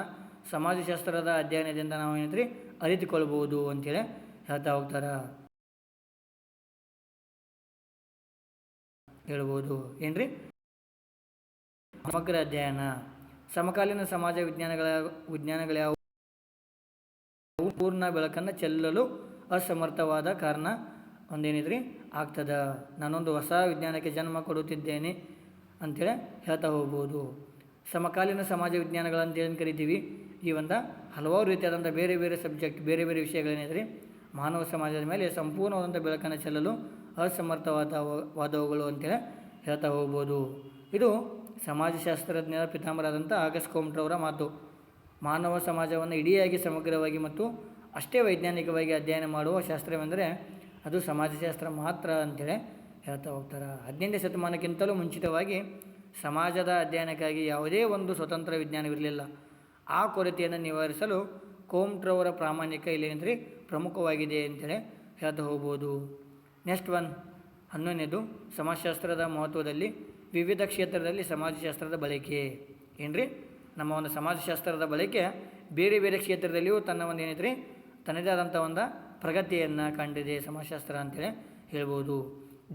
ಸಮಾಜಶಾಸ್ತ್ರದ ಅಧ್ಯಯನದಿಂದ ನಾವು ಏನಂದ್ರೆ ಅರಿತುಕೊಳ್ಬೋದು ಅಂತೇಳಿ ಹೇಳ್ತಾ ಹೋಗ್ತಾರೆ. ಹೇಳ್ಬೋದು. ಏನ್ರಿ? ಸಮಗ್ರ ಅಧ್ಯಯನ. ಸಮಕಾಲೀನ ಸಮಾಜ ವಿಜ್ಞಾನಗಳ ವಿಜ್ಞಾನಗಳ್ಯಾವು ಪೂರ್ಣ ಬೆಳಕನ್ನು ಚೆಲ್ಲಲು ಅಸಮರ್ಥವಾದ ಕಾರಣ ಒಂದೇನಿದ್ರಿ? ಆಗ್ತದ. ನಾನೊಂದು ಹೊಸ ವಿಜ್ಞಾನಕ್ಕೆ ಜನ್ಮ ಕೊಡುತ್ತಿದ್ದೇನೆ ಅಂತೇಳಿ ಹೇಳ್ತಾ ಹೋಗ್ಬೋದು. ಸಮಕಾಲೀನ ಸಮಾಜ ವಿಜ್ಞಾನಗಳಂತ ಏನು ಕರಿತೀವಿ? ಈ ಒಂದು ಹಲವಾರು ರೀತಿಯಾದಂಥ ಬೇರೆ ಬೇರೆ ಸಬ್ಜೆಕ್ಟ್, ಬೇರೆ ಬೇರೆ ವಿಷಯಗಳೇನಿದ್ರಿ? ಮಾನವ ಸಮಾಜದ ಮೇಲೆ ಸಂಪೂರ್ಣವಾದಂಥ ಬೆಳಕನ್ನು ಚೆಲ್ಲಲು ಅಸಮರ್ಥವಾದ ವಾದವುಗಳು ಅಂತೇಳಿ ಹೇಳ್ತಾ ಹೋಗ್ಬೋದು. ಇದು ಸಮಾಜಶಾಸ್ತ್ರಜ್ಞರ ಪಿತಾಮರಾದಂಥ ಆಗಸ್ಟ್ ಕೋಮ್ಟ್ರವರ ಮಾತು. ಮಾನವ ಸಮಾಜವನ್ನು ಇಡಿಯಾಗಿ ಸಮಗ್ರವಾಗಿ ಮತ್ತು ಅಷ್ಟೇ ವೈಜ್ಞಾನಿಕವಾಗಿ ಅಧ್ಯಯನ ಮಾಡುವ ಶಾಸ್ತ್ರವೆಂದರೆ ಅದು ಸಮಾಜಶಾಸ್ತ್ರ ಮಾತ್ರ ಅಂತೇಳಿ ಹೇಳ್ತಾ ಹೋಗ್ತಾರೆ. ಹದಿನೆಂಟನೇ ಶತಮಾನಕ್ಕಿಂತಲೂ ಮುಂಚಿತವಾಗಿ ಸಮಾಜದ ಅಧ್ಯಯನಕ್ಕಾಗಿ ಯಾವುದೇ ಒಂದು ಸ್ವತಂತ್ರ ವಿಜ್ಞಾನವಿರಲಿಲ್ಲ. ಆ ಕೊರತೆಯನ್ನು ನಿವಾರಿಸಲು ಕೋಮ್ಟ್ರವರ ಪ್ರಾಮಾಣಿಕ ಇಲ್ಲೇನೆಂದರೆ ಪ್ರಮುಖವಾಗಿದೆ ಅಂತೇಳಿ ಹೇಳ್ತಾ ಹೋಗ್ಬೋದು. ನೆಕ್ಸ್ಟ್ ಒನ್, ಹನ್ನೊಂದನೇದು ಸಮಾಜಶಾಸ್ತ್ರದ ಮಹತ್ವದಲ್ಲಿ ವಿವಿಧ ಕ್ಷೇತ್ರದಲ್ಲಿ ಸಮಾಜಶಾಸ್ತ್ರದ ಬಳಕೆ. ಏನ್ರಿ? ನಮ್ಮ ಒಂದು ಸಮಾಜಶಾಸ್ತ್ರದ ಬಳಕೆ ಬೇರೆ ಬೇರೆ ಕ್ಷೇತ್ರದಲ್ಲಿಯೂ ತನ್ನ ಒಂದು ಏನೈತ್ರಿ? ತನ್ನದೇ ಆದಂಥ ಒಂದು ಪ್ರಗತಿಯನ್ನು ಕಂಡಿದೆ ಸಮಾಜಶಾಸ್ತ್ರ ಅಂತೇಳಿ ಹೇಳ್ಬೋದು.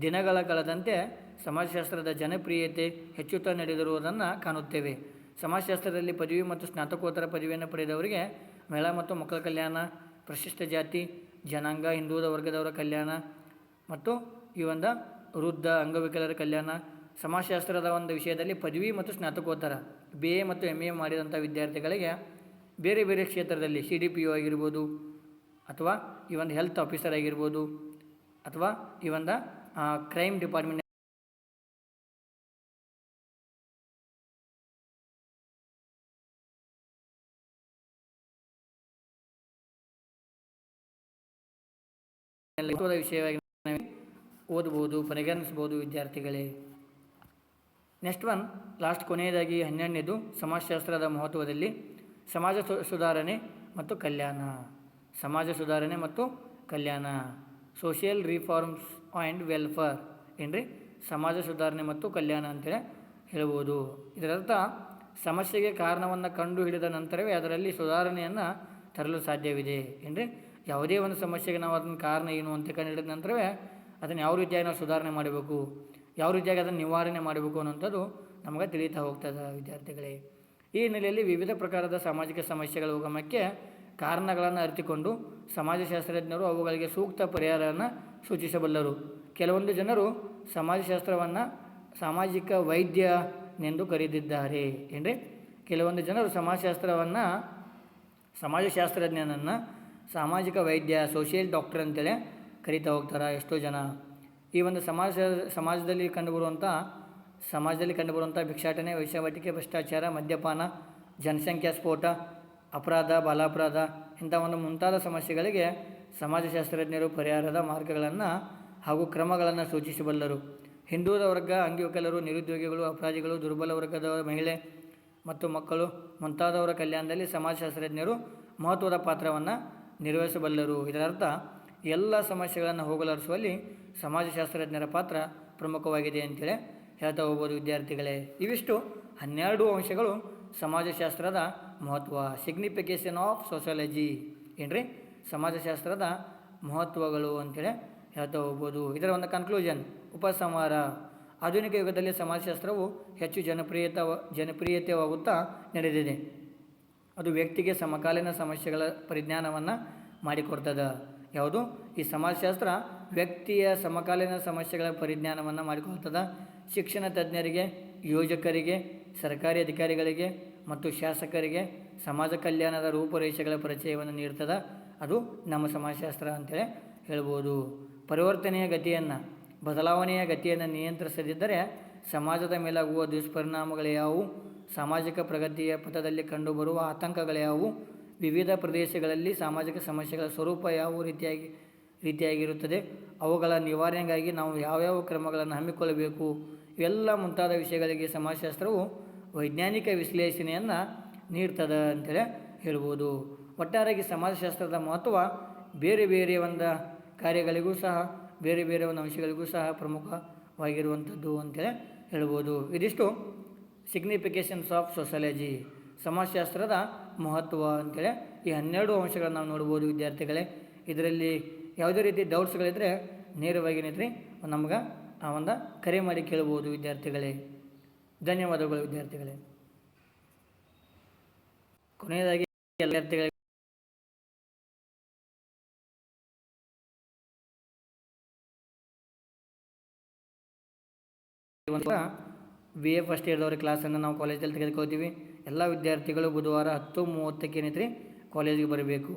ದಿನಗಳ ಕಳೆದಂತೆ ಸಮಾಜಶಾಸ್ತ್ರದ ಜನಪ್ರಿಯತೆ ಹೆಚ್ಚುತ್ತಾ ನಡೆದಿರುವುದನ್ನು ಕಾಣುತ್ತೇವೆ. ಸಮಾಜಶಾಸ್ತ್ರದಲ್ಲಿ ಪದವಿ ಮತ್ತು ಸ್ನಾತಕೋತ್ತರ ಪದವಿಯನ್ನು ಪಡೆದವರಿಗೆ ಮಹಿಳಾ ಮತ್ತು ಮಕ್ಕಳ ಕಲ್ಯಾಣ ಪ್ರಶಿಷ್ಟ ಜಾತಿ, ಜನಾಂಗ, ಹಿಂದುಳಿದ ವರ್ಗದವರ ಕಲ್ಯಾಣ ಮತ್ತು ಈ ಒಂದು ವೃದ್ಧ ಅಂಗವಿಕಲರ ಕಲ್ಯಾಣ ಸಮಾಜಶಾಸ್ತ್ರದ ಒಂದು ವಿಷಯದಲ್ಲಿ ಪದವಿ ಮತ್ತು ಸ್ನಾತಕೋತ್ತರ ಬಿ ಎ ಮತ್ತು ಎಂ ಎ ಮಾಡಿದಂಥ ವಿದ್ಯಾರ್ಥಿಗಳಿಗೆ ಬೇರೆ ಬೇರೆ ಕ್ಷೇತ್ರದಲ್ಲಿ ಸಿ ಡಿ ಪಿ ಯು ಆಗಿರ್ಬೋದು ಅಥವಾ ಈ ಒಂದು ಹೆಲ್ತ್ ಆಫೀಸರ್ ಆಗಿರ್ಬೋದು ಅಥವಾ ಈ ಒಂದು ಕ್ರೈಮ್ ಡಿಪಾರ್ಟ್ಮೆಂಟ್ ವಿಷಯವಾಗಿ ಓದಬಹುದು ಓದ್ಬೋದು, ಪರಿಗಣಿಸ್ಬೋದು ವಿದ್ಯಾರ್ಥಿಗಳೇ. ನೆಕ್ಸ್ಟ್ ಒನ್, ಲಾಸ್ಟ್ ಕೊನೆಯದಾಗಿ ಹನ್ನೆರಡನೇದು, ಸಮಾಜಶಾಸ್ತ್ರದ ಮಹತ್ವದಲ್ಲಿ ಸಮಾಜ ಸುಧಾರಣೆ ಮತ್ತು ಕಲ್ಯಾಣ. ಸಮಾಜ ಸುಧಾರಣೆ ಮತ್ತು ಕಲ್ಯಾಣ. ಸೋಷಿಯಲ್ ರಿಫಾರ್ಮ್ಸ್ ಆ್ಯಂಡ್ ವೆಲ್ಫೇರ್ ಏನ್ರಿ? ಸಮಾಜ ಸುಧಾರಣೆ ಮತ್ತು ಕಲ್ಯಾಣ ಅಂತೇಳಿ ಹೇಳ್ಬೋದು. ಇದರರ್ಥ, ಸಮಸ್ಯೆಗೆ ಕಾರಣವನ್ನು ಕಂಡು ಹಿಡಿದ ನಂತರವೇ ಅದರಲ್ಲಿ ಸುಧಾರಣೆಯನ್ನು ತರಲು ಸಾಧ್ಯವಿದೆ. ಏನ್ರಿ? ಯಾವುದೇ ಒಂದು ಸಮಸ್ಯೆಗೆ ನಾವು ಅದನ್ನು ಕಾರಣ ಏನು ಅಂತ ಕಂಡುಹಿಡಿದ ನಂತರವೇ ಅದನ್ನು ಯಾವ ರೀತಿಯಾಗಿ ನಾವು ಸುಧಾರಣೆ ಮಾಡಬೇಕು? ಯಾವ ರೀತಿಯಾಗಿ ಅದನ್ನು ನಿವಾರಣೆ ಮಾಡಬೇಕು ಅನ್ನೋಂಥದ್ದು ನಮಗೆ ತಿಳಿತಾ ಹೋಗ್ತದೆ ವಿದ್ಯಾರ್ಥಿಗಳೇ. ಈ ಹಿನ್ನೆಲೆಯಲ್ಲಿ ವಿವಿಧ ಪ್ರಕಾರದ ಸಾಮಾಜಿಕ ಸಮಸ್ಯೆಗಳ ಉಗಮಕ್ಕೆ ಕಾರಣಗಳನ್ನು ಅರಿತುಕೊಂಡು ಸಮಾಜಶಾಸ್ತ್ರಜ್ಞರು ಅವುಗಳಿಗೆ ಸೂಕ್ತ ಪರಿಹಾರವನ್ನು ಸೂಚಿಸಬಲ್ಲರು. ಕೆಲವೊಂದು ಜನರು ಸಮಾಜಶಾಸ್ತ್ರವನ್ನು ಸಾಮಾಜಿಕ ವೈದ್ಯನೆಂದು ಕರೆದಿದ್ದಾರೆ ಏನ್ರಿ? ಕೆಲವೊಂದು ಜನರು ಸಮಾಜಶಾಸ್ತ್ರವನ್ನು, ಸಮಾಜಶಾಸ್ತ್ರಜ್ಞನನ್ನು ಸಾಮಾಜಿಕ ವೈದ್ಯ, ಸೋಷಿಯಲ್ ಡಾಕ್ಟರ್ ಅಂತೇಳಿ ಕರಿತಾ ಹೋಗ್ತಾರೆ ಎಷ್ಟೋ ಜನ. ಈ ಒಂದು ಸಮಾಜ, ಸಮಾಜದಲ್ಲಿ ಕಂಡುಬರುವಂಥ ಸಮಾಜದಲ್ಲಿ ಕಂಡುಬರುವಂಥ ಭಿಕ್ಷಾಟನೆ ವೈಶ್ಯವಾಟಿಕೆ ಭ್ರಷ್ಟಾಚಾರ, ಮದ್ಯಪಾನ, ಜನಸಂಖ್ಯಾ ಸ್ಫೋಟ, ಅಪರಾಧ, ಬಾಲಾಪರಾಧ ಇಂಥ ಒಂದು ಮುಂತಾದ ಸಮಸ್ಯೆಗಳಿಗೆ ಸಮಾಜಶಾಸ್ತ್ರಜ್ಞರು ಪರಿಹಾರದ ಮಾರ್ಗಗಳನ್ನು ಹಾಗೂ ಕ್ರಮಗಳನ್ನು ಸೂಚಿಸಬಲ್ಲರು. ಹಿಂದೂದ ವರ್ಗ ಅಂಗವಿಕಲರು ನಿರುದ್ಯೋಗಿಗಳು, ಅಪರಾಧಿಗಳು, ದುರ್ಬಲ ವರ್ಗದ ಮಹಿಳೆ ಮತ್ತು ಮಕ್ಕಳು ಮುಂತಾದವರ ಕಲ್ಯಾಣದಲ್ಲಿ ಸಮಾಜಶಾಸ್ತ್ರಜ್ಞರು ಮಹತ್ವದ ಪಾತ್ರವನ್ನು ನಿರ್ವಹಿಸಬಲ್ಲರು. ಇದರರ್ಥ, ಎಲ್ಲ ಸಮಸ್ಯೆಗಳನ್ನು ಹೋಗಲಾಡಿಸುವಲ್ಲಿ ಸಮಾಜಶಾಸ್ತ್ರಜ್ಞರ ಪಾತ್ರ ಪ್ರಮುಖವಾಗಿದೆ ಅಂತೇಳಿ ಹೇಳ್ತಾ ಹೋಗ್ಬೋದು ವಿದ್ಯಾರ್ಥಿಗಳೇ. ಇವಿಷ್ಟು ಹನ್ನೆರಡು ಅಂಶಗಳು ಸಮಾಜಶಾಸ್ತ್ರದ ಮಹತ್ವ. ಸಿಗ್ನಿಫಿಕೇಷನ್ ಆಫ್ ಸೋಷಾಲಜಿ ಏನ್ರಿ? ಸಮಾಜಶಾಸ್ತ್ರದ ಮಹತ್ವಗಳು ಅಂತೇಳಿ ಹೇಳ್ತಾ ಹೋಗ್ಬೋದು. ಇದರ ಒಂದು ಕನ್ಕ್ಲೂಷನ್ ಉಪಸಂಹಾರ. ಆಧುನಿಕ ಯುಗದಲ್ಲಿ ಸಮಾಜಶಾಸ್ತ್ರವು ಹೆಚ್ಚು ಜನಪ್ರಿಯತ ಜನಪ್ರಿಯತೆವಾಗುತ್ತಾ ನಡೆದಿದೆ. ಅದು ವ್ಯಕ್ತಿಗೆ ಸಮಕಾಲೀನ ಸಮಸ್ಯೆಗಳ ಪರಿಜ್ಞಾನವನ್ನು ಮಾಡಿಕೊಡ್ತದೆ. ಯಾವುದು? ಈ ಸಮಾಜಶಾಸ್ತ್ರ ವ್ಯಕ್ತಿಯ ಸಮಕಾಲೀನ ಸಮಸ್ಯೆಗಳ ಪರಿಜ್ಞಾನವನ್ನು ಮಾಡಿಕೊಳ್ತದ. ಶಿಕ್ಷಣ ತಜ್ಞರಿಗೆ, ಯೋಜಕರಿಗೆ, ಸರ್ಕಾರಿ ಅಧಿಕಾರಿಗಳಿಗೆ ಮತ್ತು ಶಾಸಕರಿಗೆ ಸಮಾಜ ಕಲ್ಯಾಣದ ರೂಪುರೇಷೆಗಳ ಪರಿಚಯವನ್ನು ನೀಡ್ತದೆ. ಅದು ನಮ್ಮ ಸಮಾಜಶಾಸ್ತ್ರ ಅಂತೇಳಿ ಹೇಳ್ಬೋದು. ಪರಿವರ್ತನೆಯ ಗತಿಯನ್ನು, ಬದಲಾವಣೆಯ ಗತಿಯನ್ನು ನಿಯಂತ್ರಿಸದಿದ್ದರೆ ಸಮಾಜದ ಮೇಲಾಗುವ ದುಷ್ಪರಿಣಾಮಗಳು ಯಾವುವು? ಸಾಮಾಜಿಕ ಪ್ರಗತಿಯ ಪಥದಲ್ಲಿ ಕಂಡುಬರುವ ಆತಂಕಗಳು ಯಾವುವು? ವಿವಿಧ ಪ್ರದೇಶಗಳಲ್ಲಿ ಸಾಮಾಜಿಕ ಸಮಸ್ಯೆಗಳ ಸ್ವರೂಪ ಯಾವ ರೀತಿಯಾಗಿ ರೀತಿಯಾಗಿರುತ್ತದೆ. ಅವುಗಳ ನಿವಾರಣೆಗಾಗಿ ನಾವು ಯಾವ್ಯಾವ ಕ್ರಮಗಳನ್ನು ಹಮ್ಮಿಕೊಳ್ಳಬೇಕು? ಇವೆಲ್ಲ ಮುಂತಾದ ವಿಷಯಗಳಿಗೆ ಸಮಾಜಶಾಸ್ತ್ರವು ವೈಜ್ಞಾನಿಕ ವಿಶ್ಲೇಷಣೆಯನ್ನು ನೀಡ್ತದೆ ಅಂತೇಳಿ ಹೇಳ್ಬೋದು. ಒಟ್ಟಾರೆಯಾಗಿ ಸಮಾಜಶಾಸ್ತ್ರದ ಮಹತ್ವ ಬೇರೆ ಬೇರೆ ಒಂದು ಕಾರ್ಯಗಳಿಗೂ ಸಹ, ಬೇರೆ ಬೇರೆ ಒಂದು ಅಂಶಗಳಿಗೂ ಸಹ ಪ್ರಮುಖವಾಗಿರುವಂಥದ್ದು ಅಂತೇಳಿ ಹೇಳ್ಬೋದು. ಇದಿಷ್ಟು ಸಿಗ್ನಿಫಿಕೇಷನ್ಸ್ ಆಫ್ ಸೋಷಾಲಜಿ ಸಮಾಜಶಾಸ್ತ್ರದ ಮಹತ್ವ ಅಂತೇಳಿ ಈ ಹನ್ನೆರಡು ಅಂಶಗಳನ್ನು ನಾವು ನೋಡ್ಬೋದು ವಿದ್ಯಾರ್ಥಿಗಳೇ. ಇದರಲ್ಲಿ ಯಾವುದೇ ರೀತಿ ಡೌಟ್ಸ್ಗಳಿದ್ದರೆ ನೇರವಾಗಿ ಏನೈತ್ರಿ ನಮ್ಗೆ ಆ ಒಂದು ಕರೆ ಮಾಡಿ ಕೇಳ್ಬೋದು ವಿದ್ಯಾರ್ಥಿಗಳೇ. ಧನ್ಯವಾದಗಳು ವಿದ್ಯಾರ್ಥಿಗಳೇ. ಕೊನೆಯದಾಗಿ ಎಲ್ಲ ವಿದ್ಯಾರ್ಥಿಗಳಿಗೆ ಬಿ ಎ ಫಸ್ಟ್ ಇಯರ್ದವ್ರ ಕ್ಲಾಸನ್ನು ನಾವು ಕಾಲೇಜಲ್ಲಿ ತೆಗೆದುಕೊಳ್ತೀವಿ. ಎಲ್ಲ ವಿದ್ಯಾರ್ಥಿಗಳು ಬುಧವಾರ ಹತ್ತು ಮೂವತ್ತಕ್ಕೆ ಏನೈತ್ರಿ ಕಾಲೇಜಿಗೆ ಬರಬೇಕು.